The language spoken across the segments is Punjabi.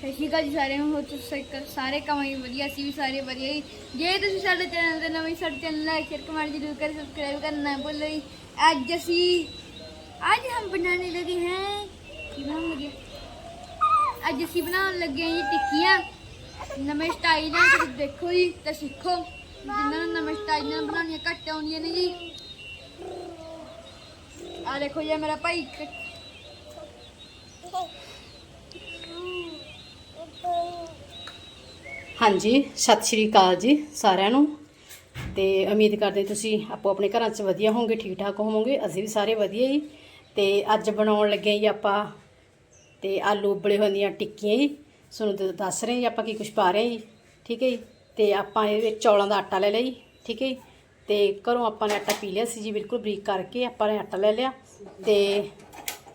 ਸਤਿ ਸ਼੍ਰੀ ਅਕਾਲ ਜੀ ਸਾਰਿਆਂ ਨੂੰ ਹੋ ਤੁਸੀਂ ਸਾਰੇ ਕੰਮ ਹੀ ਵਧੀਆ ਸੀ ਵੀ ਸਾਰੇ ਵਧੀਆ ਹੀ ਜੇ ਤੁਸੀਂ ਸਾਡੇ ਚੈਨਲ ਤੇ ਨਵੇਂ ਸਾਡੇ ਚੈਨਲ ਲਾਈਕ ਸ਼ੇਅਰ ਕਮੈਂਟ ਜਰੂਰ ਕਰ ਸਬਸਕ੍ਰਾਈਬ करना ਨਾ ਭੁੱਲੋ ਜੀ ਅੱਜ ਅਸੀਂ ਅੱਜ ਹਮ ਬਣਾਉਣੇ ਲਗੇ ਹੈ ਕੀ ਬਣਾਉਣ ਲਗੇ ਅੱਜ ਅਸੀਂ ਬਣਾਉਣ ਲੱਗੇ ਹਾਂ ਜੀ ਟਿੱਕੀਆਂ ਨਵੇਂ ਸਟਾਈਲ ਨਾਲ ਤੁਸੀਂ ਦੇਖੋ ਜੀ ਤੇ ਸਿੱਖੋ ਜਿਨ੍ਹਾਂ ਨੂੰ ਨਵੇਂ ਸਟਾਈਲ ਨਾਲ ਬਣਾਉਣੀਆਂ ਘੱਟ ਆਉਂਦੀਆਂ ਨੇ ਜੀ ਆ ਦੇਖੋ ਜੀ ਮੇਰਾ ਭਾਈ ਹਾਂਜੀ, ਸਤਿ ਸ਼੍ਰੀ ਅਕਾਲ ਜੀ ਸਾਰਿਆਂ ਨੂੰ। ਤੇ ਉਮੀਦ ਕਰਦੇ ਤੁਸੀਂ ਆਪੋ ਆਪਣੇ ਘਰਾਂ 'ਚ ਵਧੀਆ ਹੋਵੋਗੇ ਠੀਕ ਠਾਕ ਹੋਵੋਗੇ, ਅਸੀਂ ਵੀ ਸਾਰੇ ਵਧੀਆ ਜੀ ਤੇ ਅੱਜ ਬਣਾਉਣ ਲੱਗੇ ਹਾਂ ਜੀ ਆਪਾਂ ਤੇ ਆਲੂ ਉਬਲੇ ਹੋਏ ਦੀਆਂ ਟਿੱਕੀਆਂ ਜੀ। ਤੁਹਾਨੂੰ ਦੱਸ ਰਹੇ ਜੀ ਆਪਾਂ ਕੀ ਕੁਝ ਪਾ ਰਹੇ ਜੀ, ਠੀਕ ਹੈ ਜੀ। ਤੇ ਆਪਾਂ ਇਹ ਵਿੱਚ ਚੌਲਾਂ ਦਾ ਆਟਾ ਲੈ ਲਿਆ ਜੀ, ਠੀਕ ਹੈ ਜੀ। ਤੇ ਘਰੋਂ ਆਪਾਂ ਨੇ ਆਟਾ ਪੀ ਲਿਆ ਸੀ ਜੀ, ਬਿਲਕੁਲ ਬਰੀਕ ਕਰਕੇ ਆਪਾਂ ਨੇ ਆਟਾ ਲੈ ਲਿਆ। ਤੇ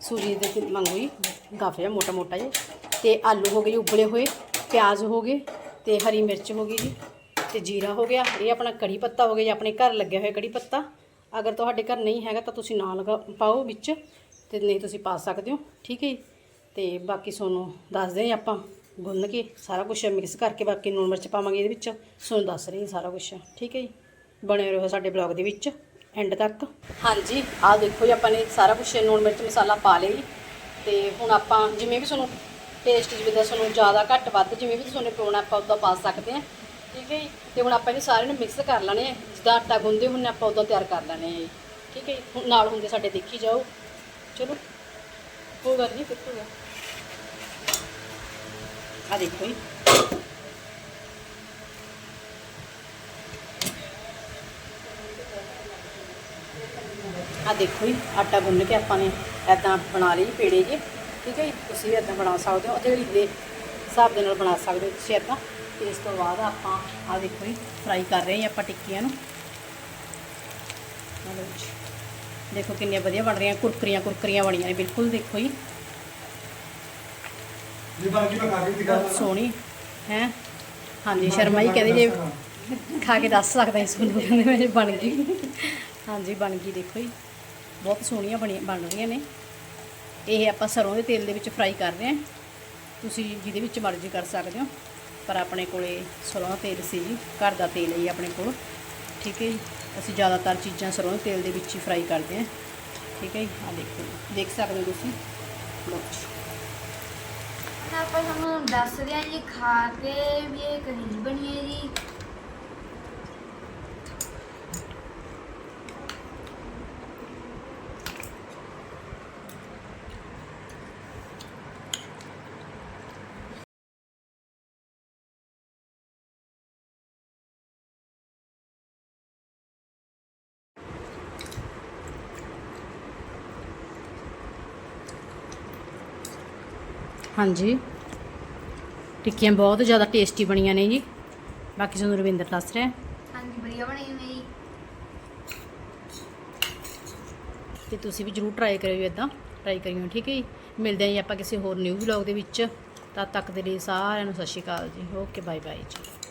ਸੂਜੀ ਦੇ ਤੇ ਮੰਗੋ ਜੀ, ਗਾਫੇ ਮੋਟਾ ਮੋਟਾ ਜਿਹਾ ਤੇ ਆਲੂ ਹੋ ਗਏ ਜੀ, ਉਬਲੇ ਹੋਏ, ਪਿਆਜ਼ ਹੋ ਗਏ ਤੇ ਹਰੀ ਮਿਰਚ ਹੋ ਗਈ ਜੀ, ਤੇ ਜੀਰਾ ਹੋ ਗਿਆ। ਇਹ ਆਪਣਾ ਕੜੀ ਪੱਤਾ ਹੋ ਗਿਆ ਜੀ, ਆਪਣੇ ਘਰ ਲੱਗਿਆ ਹੋਇਆ ਕੜੀ ਪੱਤਾ। ਅਗਰ ਤੁਹਾਡੇ ਘਰ ਨਹੀਂ ਹੈਗਾ ਤਾਂ ਤੁਸੀਂ ਨਾ ਲਗਾ ਪਾਓ ਵਿੱਚ ਤੇ ਨਹੀਂ ਤੁਸੀਂ ਪਾ ਸਕਦੇ ਹੋ, ਠੀਕ ਹੈ ਜੀ। ਤੇ ਬਾਕੀ ਤੁਹਾਨੂੰ ਦੱਸਦੇ ਹਾਂ ਆਪਾਂ ਗੁੰਨ ਕੇ ਸਾਰਾ ਕੁਝ ਮਿਕਸ ਕਰਕੇ ਬਾਕੀ ਨੂਣ ਮਿਰਚ ਪਾਵਾਂਗੇ ਇਹਦੇ ਵਿੱਚ। ਤੁਹਾਨੂੰ ਦੱਸ ਰਹੀ ਸਾਰਾ ਕੁਝ ਠੀਕ ਹੈ ਜੀ। ਬਣੇ ਰਹੋ ਸਾਡੇ ਬਲੌਗ ਦੇ ਵਿੱਚ ਐਂਡ ਤੱਕ। ਹਾਂਜੀ, ਆਹ ਦੇਖੋ ਜੀ ਆਪਾਂ ਨੇ ਸਾਰਾ ਕੁਝ ਨੂਣ ਮਿਰਚ ਮਸਾਲਾ ਪਾ ਲਿਆ ਜੀ। ਤੇ ਹੁਣ ਆਪਾਂ ਜਿਵੇਂ ਵੀ ਤੁਹਾਨੂੰ ਟੇਸਟ ਜਿਵੇਂ ਦਾ ਤੁਹਾਨੂੰ ਜ਼ਿਆਦਾ ਘੱਟ ਵੱਧ, ਜਿਵੇਂ ਵੀ ਤੁਹਾਨੂੰ ਪਾਉਣਾ ਆਪਾਂ ਉਦਾਂ ਪਾ ਸਕਦੇ ਹਾਂ, ਠੀਕ ਹੈ ਜੀ? ਤੇ ਹੁਣ ਆਪਾਂ ਇਹਨੂੰ ਸਾਰੇ ਨੂੰ ਮਿਕਸ ਕਰ ਲੈਣੇ ਆ, ਜਿੱਦਾਂ ਆਟਾ ਗੁੰਨਦੇ ਹੁੰਨੇ ਆਪਾਂ ਉਦਾਂ ਤਿਆਰ ਕਰ ਲੈਣੇ ਆ ਜੀ, ਠੀਕ ਹੈ ਜੀ? ਹੁਣ ਨਾਲ ਹੁੰਦੇ ਸਾਡੇ ਦੇਖੀ ਜਾਓ। ਚਲੋ ਕੋਈ ਗੱਲ ਨਹੀਂ ਕਿੱਥੋਂ ਆ ਦੇਖੋ ਜੀ। ਆ ਦੇਖੋ ਜੀ, ਆਟਾ ਗੁੰਨ ਕੇ ਆਪਾਂ ਨੇ ਐਦਾਂ ਬਣਾ ਲਈ ਪੇੜੇ ਜੇ। ਠੀਕ ਹੈ ਜੀ? ਤੁਸੀਂ ਐਦਾਂ ਬਣਾ ਸਕਦੇ ਹੋ। ਅਤੇ ਦੇ ਹਿਸਾਬ ਦੇ ਨਾਲ ਬਣਾ ਸਕਦੇ ਹੋ ਤੁਸੀਂ ਤੇ ਇਸ ਤੋਂ ਬਾਅਦ ਆਪਾਂ ਆ ਦੇਖੋ ਜੀ ਫਰਾਈ ਕਰ ਰਹੇ ਹਾਂ ਆਪਾਂ ਟਿੱਕੀਆਂ ਨੂੰ। ਆਹ ਲਓ ਜੀ। ਦੇਖੋ ਕਿੰਨੀਆਂ ਵਧੀਆ ਬਣ ਰਹੀਆਂ ਕੁਰਕਰੀਆਂ ਕੁਰਕਰੀਆਂ ਬਣੀਆਂ ਨੇ ਬਿਲਕੁਲ ਦੇਖੋ ਜੀ। ਜੀ ਬਣ ਗਈ ਮੈਂ ਖਾ ਕੇ ਦਿਖਾ ਸੋਹਣੀ ਹੈ? ਹਾਂਜੀ ਸ਼ਰਮਾ ਜੀ ਕਹਿੰਦੇ ਜੇ ਖਾ ਕੇ ਦੱਸ ਸਕਦਾ ਇਸ ਨੂੰ ਕਹਿੰਦੇ ਮੇਰੇ ਬਣ ਗਈ। ਹਾਂਜੀ ਬਣ ਗਈ ਦੇਖੋ ਜੀ। ਬਹੁਤ ਸੋਹਣੀਆਂ ਬਣੀਆਂ ਬਣ ਰਹੀਆਂ ਨੇ। ਇਹ ਆਪਾਂ ਸਰੋਂ ਦੇ ਤੇਲ ਦੇ ਵਿੱਚ ਫਰਾਈ ਕਰ ਰਹੇ ਹਾਂ। ਤੁਸੀਂ ਜਿਹਦੇ ਵਿੱਚ ਮਰਜ਼ੀ ਕਰ ਸਕਦੇ ਹੋ, ਪਰ ਆਪਣੇ ਕੋਲੇ ਸਰੋਂ ਦਾ ਤੇਲ ਸੀ ਜੀ, ਘਰ ਦਾ ਤੇਲ ਹੈ ਜੀ ਆਪਣੇ ਕੋਲ। ਠੀਕ ਹੈ ਜੀ, ਅਸੀਂ ਜ਼ਿਆਦਾਤਰ ਚੀਜ਼ਾਂ ਸਰੋਂ ਦੇ ਤੇਲ ਦੇ ਵਿੱਚ ਹੀ ਫਰਾਈ ਕਰਦੇ ਹਾਂ। ਠੀਕ ਹੈ ਜੀ ਆ ਦੇਖੋ ਦੇਖ ਸਕਦੇ ਹੋ ਤੁਸੀਂ। ਲਓ ਆਪਾਂ ਤੁਹਾਨੂੰ ਦੱਸਦੇ ਹਾਂ ਜੀ, ਖਾ ਕੇ ਵੀ ਇਹ ਕਹੀ ਬਣੀ ਹੈ ਜੀ। ਹਾਂਜੀ। ਟਿੱਕੀਆਂ ਬਹੁਤ ਜ਼ਿਆਦਾ ਟੇਸਟੀ ਬਣੀਆਂ ਨੇ ਜੀ। ਬਾਕੀ ਤੁਹਾਨੂੰ ਰਵਿੰਦਰ ਦੱਸ ਰਿਹਾ। ਹਾਂਜੀ ਵਧੀਆ ਬਣੀ ਹੋਈ ਜੀ। ਤੇ ਤੁਸੀਂ ਵੀ ਜਰੂਰ ਟਰਾਈ ਕਰਿਓ ਇਦਾਂ ਟਰਾਈ ਕਰਿਓ ਠੀਕ ਹੈ ਜੀ। ਮਿਲਦੇ ਹਾਂ ਜੀ ਆਪਾਂ ਕਿਸੇ ਹੋਰ ਨਿਊ ਵਲੌਗ ਦੇ ਵਿੱਚ। ਤਦ ਤੱਕ ਦੇ ਲਈ ਸਾਰਿਆਂ ਨੂੰ ਸਤਿ ਸ਼੍ਰੀ ਅਕਾਲ ਜੀ। ਓਕੇ ਬਾਏ ਬਾਏ ਜੀ।